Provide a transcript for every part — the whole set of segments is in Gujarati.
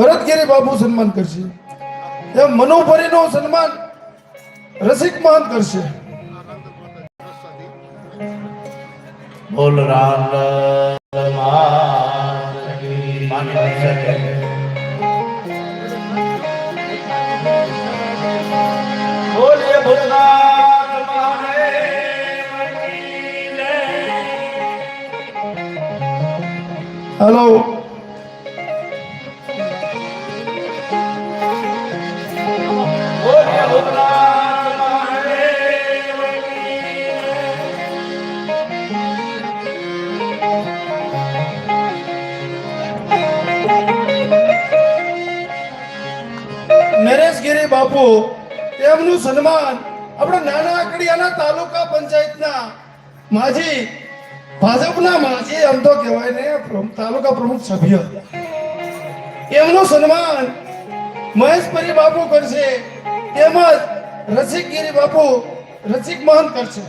ભરતગીરી બાપુ સન્માન કરશે. એમ મનોભરીનો સન્માન રસિક મહંત કરશે. બોલ રામ હેલો બોલીએ બાપુ, તેમનું સન્માન આપણા નાના આકડિયાના તાલુકા પંચાયતના માજી, ભાજપના માજી, આમ તો કહેવાય ને તાલુકા પ્રમુખ સભ્ય. એમનું સન્માન મહેશપરી બાપુ કરશે, તેમજ રસિકગીરી બાપુ રસિક મહંત કરશે.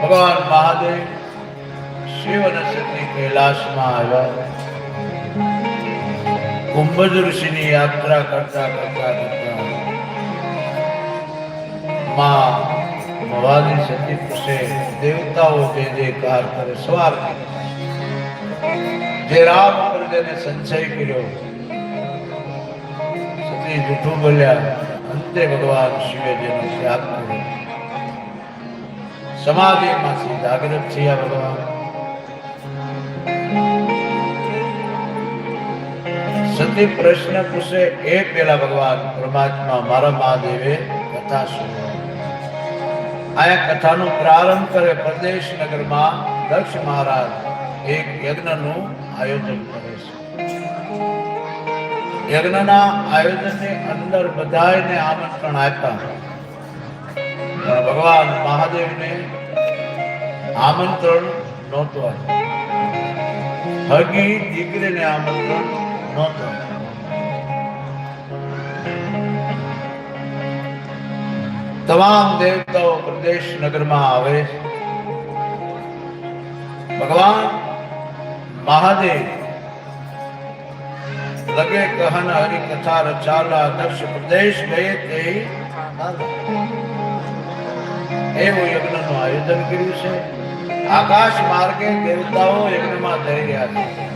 ભગવાન મહાદેવ શિવ અને સતી કૈલાસમાં આવ્યા. કુંભજ ઋષિની યાત્રા કરતા કરતા કરતા માં ભવાની સતી પૂછે, દેવતાઓ જે જે કાર કરે, સવાર જે રામ પર જેને સંચય કર્યો સતી જૂઠું બોલ્યા, અંતે ભગવાન શિવે જેનો ત્યાગ કર્યો સમાધિમાંથી જાગૃત થયા ભગવાન. સતી પ્રશ્ન પૂછે એ પેલા ભગવાન, પરમાત્મા મારા મહાદેવે કથા આ કથાનો પ્રારંભ કરે પ્રદેશ નગરમાં દક્ષ મહારાજ એક યજ્ઞનું આયોજન કરે છે. યજ્ઞના આયોજનની અંદર બધાયને આમંત્રણ આપ્યા. ભગવાન મહાદેવને આમંત્રણ નહોતું આવ્યું હગી દીકરીને આમંત્રણ નહોતું. તમામ દેવતાઓ પ્રદેશ નગરમાં આવે. ભગવાન મહાદેવ લગે કહન હરી કથા રચાલા દક્ષ પ્રદેશ ગયે તે એવું યજ્ઞનું આયોજન કર્યું છે આકાશ માર્ગે દેવતાઓ યજ્ઞમાં થઈ રહ્યા છે.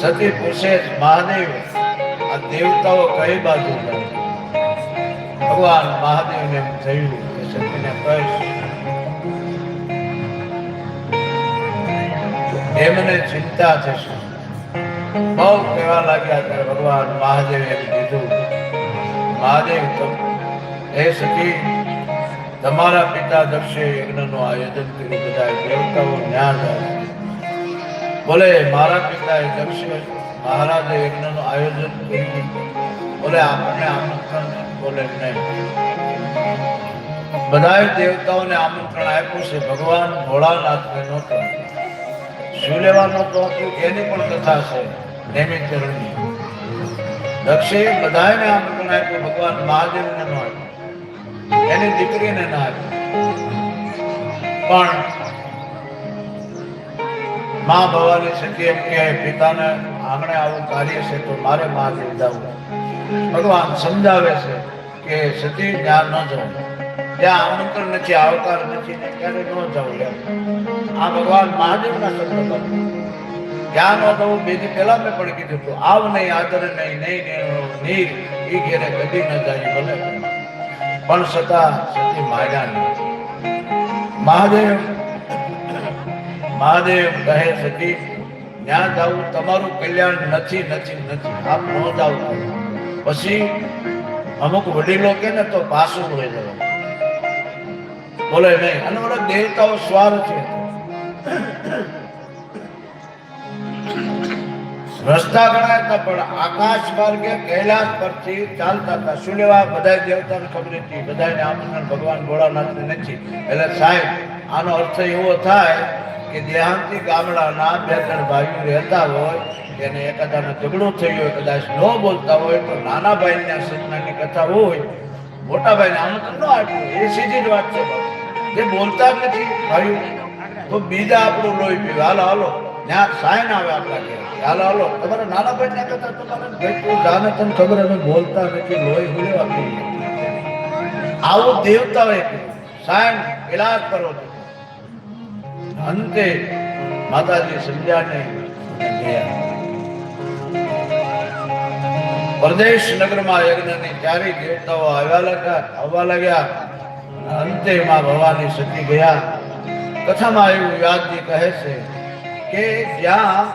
સતી પૂછે મહાદેવ આ દેવતાઓ કઈ બાજુ ભગવાન મહાદેવને એમ થયું કે સતીને કહીશ. એમને ચિંતા થશે. બહુ કહેવા લાગ્યા ત્યારે ભગવાન મહાદેવે એમ કીધું. મહાદેવ તો, હે સતી તમારા પિતા દક્ષે યજ્ઞનું આયોજન કર્યું બધા દેવતાઓ ન્યા જાય બોલે મારા પિતાએ દક્ષ મહારાજે યજ્ઞનું આયોજન કર્યું. બોલે આપણને આમંત્રણ બોલે નહીં. બધાય દેવતાઓને આમંત્રણ આપ્યું છે. ભગવાન ભોળાનાથને નહોતું. શું તો હતું? એની પણ કથા છે. નૈમિત્યરણની દક્ષે બધાને આમંત્રણ આપ્યું. ભગવાન મહાદેવને ન આપ્યું એની દીકરીને ના પણ મા ભવાની સતી એમ કે પિતાને આંગણે આવું કાર્ય છે તો મારે મહાદેવ જવું ભગવાન સમજાવે છે કે સતી જ્ઞાન ન જવું ત્યાં આમંત્રણ નથી, આવકાર નથી, ને ત્યારે ન જવું એમ. આ ભગવાન મહાદેવના શબ્દ પર. ત્યાં ન બે બીજી પહેલા મેં પણ કીધું હતું, આવ નહીં, આદર નહીં નહીં નહીં નીર એ ઘેરે કદી ન જાય, ભલે. પણ છતાં સતી નહીં મહાદેવ મહાદેવ કહે સતી ત્યાં જવું તમારું કલ્યાણ નથી નથી નથી. આપ ન જાવ પછી અમુક વડીલો કે ને તો પાછું હોય જવા. બોલે, નહીં અને ઓલા દેવતાઓ સ્વાર છે. રસ્તા ઘણા હતા પણ આકાશ માર્ગે કૈલાસ પરથી ચાલતા હતા. શું લેવા? બધા દેવતાને ખબર હતી. બધાને આમંત્રણ ભગવાન ભોળાનાથને નથી. એટલે સાહેબ, આનો અર્થ એવો થાય કે દેહાંતી ગામડાના બે ત્રણ ભાઈઓ રહેતા હોય, એને એકાદાનો ઝઘડો થયો હોય, કદાચ ન બોલતા હોય, તો નાના ભાઈના સજનાની કથા હોય, મોટા ભાઈને આમંત્રણ ન આપ્યું એ સીધી જ વાત છે. જે બોલતા જ નથી ભાઈઓ. તો બીજા આપણું લોહી પીવે. હાલો હાલો. ત્યાં સાઈન આવે આપણા હાલો હાલો. તમારા નાના ભાઈ ના કરતા તમારે ભાઈ જાણે જાને ખબર અમે બોલતા નથી લોહી હુલેવા પીએ આવું દેવતાઓએ સાઈન ઇલાજ કરો છો. અંતે માતાજી સમજ્યા પરદેશ નગરમાં યજ્ઞની ચારે દેવતાઓ આવ્યા લાગ્યા, આવવા લાગ્યા. અંતે માં ભવાની સતી ગયા. કથામાં એવું વ્યાસજી કહે છે કે જ્યાં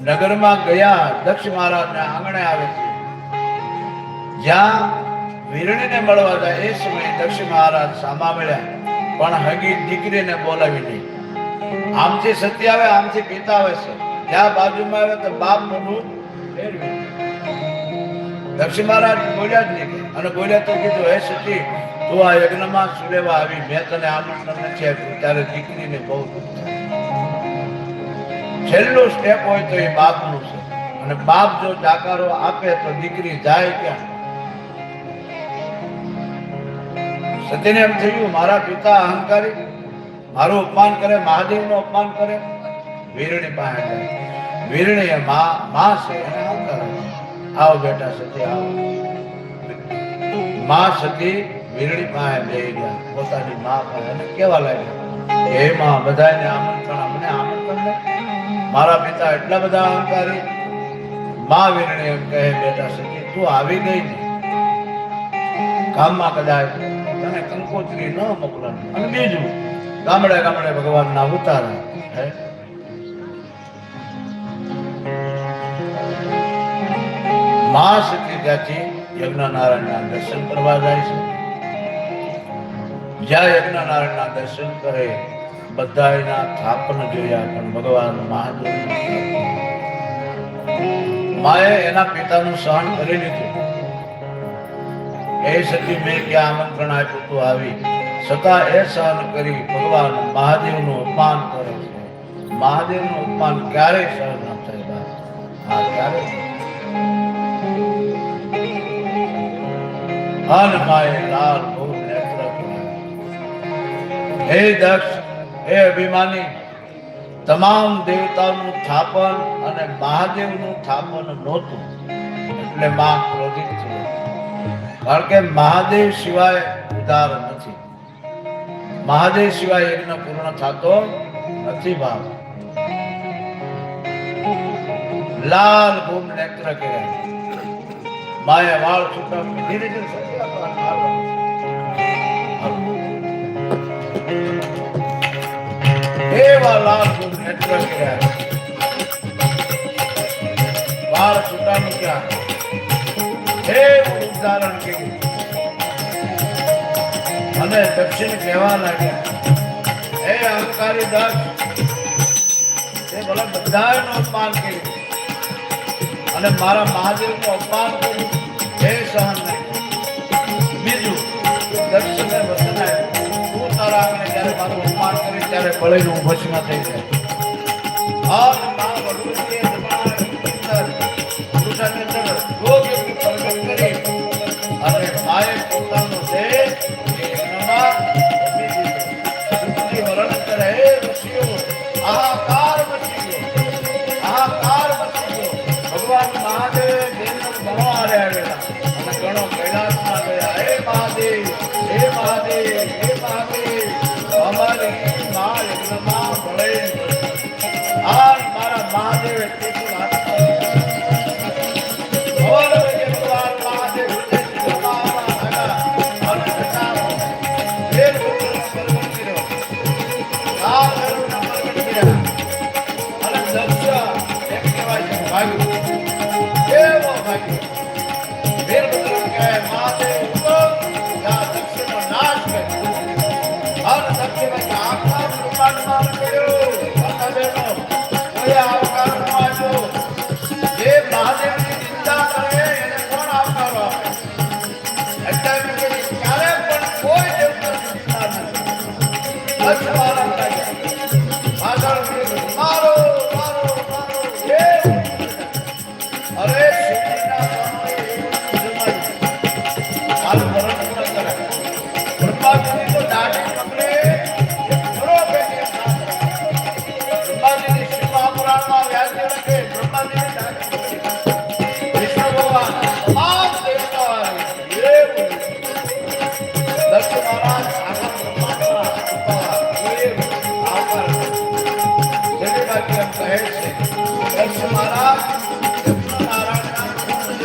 નગરમાં ગયા, દક્ષ મહારાજના આંગણે આવે છે. જ્યાં વીરણીને મળવા જાય એ સમયે દક્ષ મહારાજ સામા મળ્યા. પણ હગી દીકરીને બોલાવી નહીં. આમથી સત્ય આવે, આમથી પિતા આવે છે. જ્યાં બાજુમાં આવે તો બાપ મોઢું ફેરવી. દક્ષ મહારાજ બોલ્યા જ નહીં. અને બોલ્યા તો કીધું, હે સતી, તું આ યજ્ઞમાં સુરેવા આવી? મેં તને આમંત્રણ નથી આપ્યું. ત્યારે દીકરીને બહુ દુઃખ છેલ્લું સ્ટેપ હોય તો એ બાપનું છે. અને બાપ જો જાકારો આપે તો દીકરી જાય ક્યાં? સતીને એમ થયું, મારા પિતા અહંકારી, મારું અપમાન કરે, મહાદેવનું અપમાન કરે. વીરણી પાસે જાય. વીરણી એ માં માં છે એને અહંકાર આવો બેટા સતી, આવો. માં સતી વીરણી પાસે બેહી ગયા. પોતાની મા પાસે કેવા લાગ્યા? હે માં બધાને આમંત્રણ, અમને આમંત્રણ મારા પિતા એટલા બધા અહંકારી. મા વીરણી એમ કહે, બેટા સખી, તું આવી ગઈ ને. ગામમાં કદાચ તને કંકોત્રી ન મોકલા અને બીજું, ગામડે ગામડે ભગવાનના ઉતારા હે. મા સતી ત્યાંથી યજ્ઞ નારાયણના દર્શન કરવા જાય છે. જ્યાં યજ્ઞ નારાયણના દર્શન કરે બધા એના થાપન જોયા, પણ ભગવાન મહાદેવ માએ એના પિતાનું સહન કરી લીધું. એ સતી મેં ક્યાં આમંત્રણ આપ્યું તું આવી? છતાં એ સહન કરી ભગવાન મહાદેવનું અપમાન કરે છે. મહાદેવનું અપમાન ક્યારેય સહન ન થાય. હા ક્યારેય માએ લાલ બહુ નેત્ર હે દક્ષ હે અભિમાની, તમામ દેવતાનું થાપન અને મહાદેવનું થાપન નહોતું, એટલે માં ક્રોધિત થયો. કારણ કે મહાદેવ સિવાય ઉદાર નથી. મહાદેવ સિવાય યજ્ઞ પૂર્ણ થતો નથી ભાવ. લાલ ગુમ નેત્ર કર્યા. માયા વાળ છૂટા ધીરે ધીરે અને દક્ષિણ કહેવા લાગ્યા હે અહંકારી દક્ષ તે ભલે બધાયનું અપમાન કર્યું અને મારા મહાદેવનું અપમાન કર્યું. એ સહન નહીં. ત્યારે બળીને ભસ્મ થઈ જાય. અને ઘણો કૈલાસમાં ગયા. હે મહાદેવ, હે મહાદેવ, હે મહાદેવ,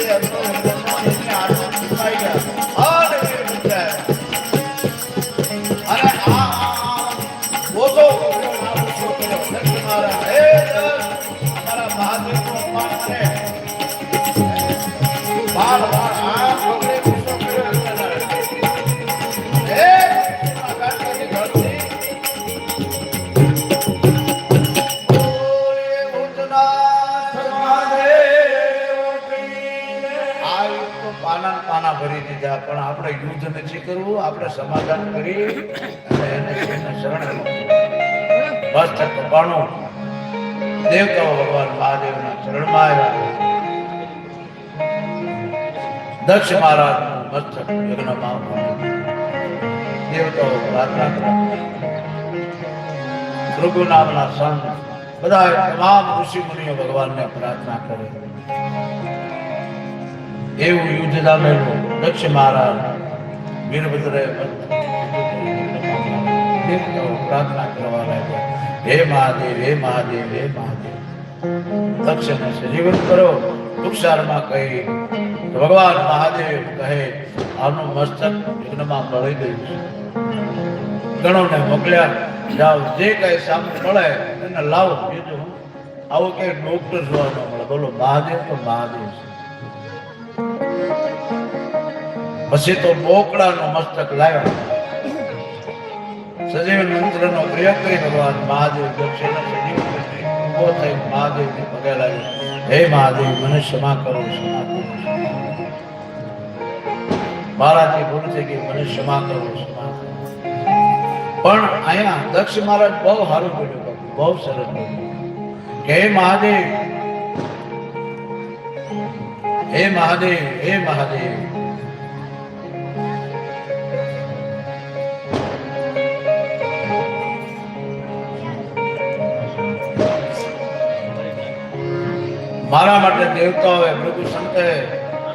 પુત્રજી હતો, એમનો એમની આરતી છુપાઈ પાના પાના ભરી દીધા, પણ આપણે યુદ્ધ નથી કરવું, આપણે સમાધાન કરી અને એને શરણ બસ કપાણું દેવતાઓ ભગવાન મહાદેવના શરણમાં આવ્યા. દક્ષ મહારાજ મસ્તક યજ્ઞમાં દેવતાઓ પ્રાર્થના કરે. ભૃગુ નામના સંત બધા તમામ ઋષિ મુનિઓ ભગવાનને પ્રાર્થના કરે. એવું યુદ્ધ દામેલું દક્ષ મહારાજ, વીરભદ્ર પ્રાર્થના કરવા લાગ્યા. હે મહાદેવ હે મહાદેવ હે મહાદેવ. દક્ષને સજીવન કરો. વૃક્ષારમાં કહી, ભગવાન મહાદેવ કહે, આનું મસ્તક યજ્ઞમાં મળી ગયું છે. ગણોને મોકલ્યા, જાઓ, જે કઈ સામે મળે એને લાવો. બીજું. આવો કઈ ડોક્ટર જોવા ન મળે. બોલો, મહાદેવ તો મહાદેવ છે. પછી તો બોકડાનો મસ્તક લાવ્યો. સજીવન મંત્રનો પ્રયોગ કરી ભગવાન મહાદેવ દક્ષિણ સજીવ ઊભો થઈ મહાદેવને પગે લાગ્યો હે મહાદેવ, મને ક્ષમા કરો ક્ષમા કરો મારાથી ભૂલ થઈ ગઈ, મને ક્ષમા કરો ક્ષમા કરો. પણ અહીંયા દક્ષ મહારાજ બહુ સારું બોલ્યું બહુ સરસ બોલ્યું. હે મહાદેવ હે મહાદેવ હે મહાદેવ. મારા માટે દેવતાઓએ પ્રભુ સંતે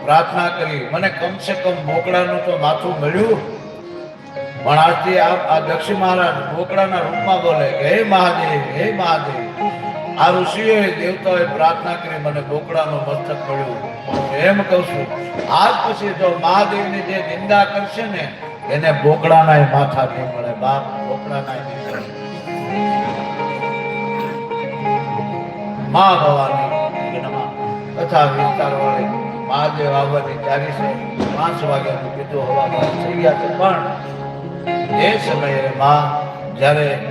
પ્રાર્થના કરી. મને કમસે કમ મોકળાનું તો માથું મળ્યું. પણ આજથી આ દક્ષિણ મહારાજ મોકળાના રૂપમાં બોલે કે, હે મહાદેવ હે મહાદેવ. આ ઋષિઓએ દેવતાઓએ પ્રાર્થના કરી, મને બોકડાનું મસ્તક મળ્યું. એમ કહું છું. આજ પછી જો મહાદેવની જે નિંદા કરશે ને, એને બોકડાના માથા નહીં મળે. બાપ બોકડાના મા ભવાની વિઘ્નમાં તથા વિસ્તાર વાળે મહાદેવ આવવાની તૈયારી છે. પાંચ વાગ્યાનું કીધું હવામાન થઈ ગયા છે. પણ એ સમયે માં જ્યારે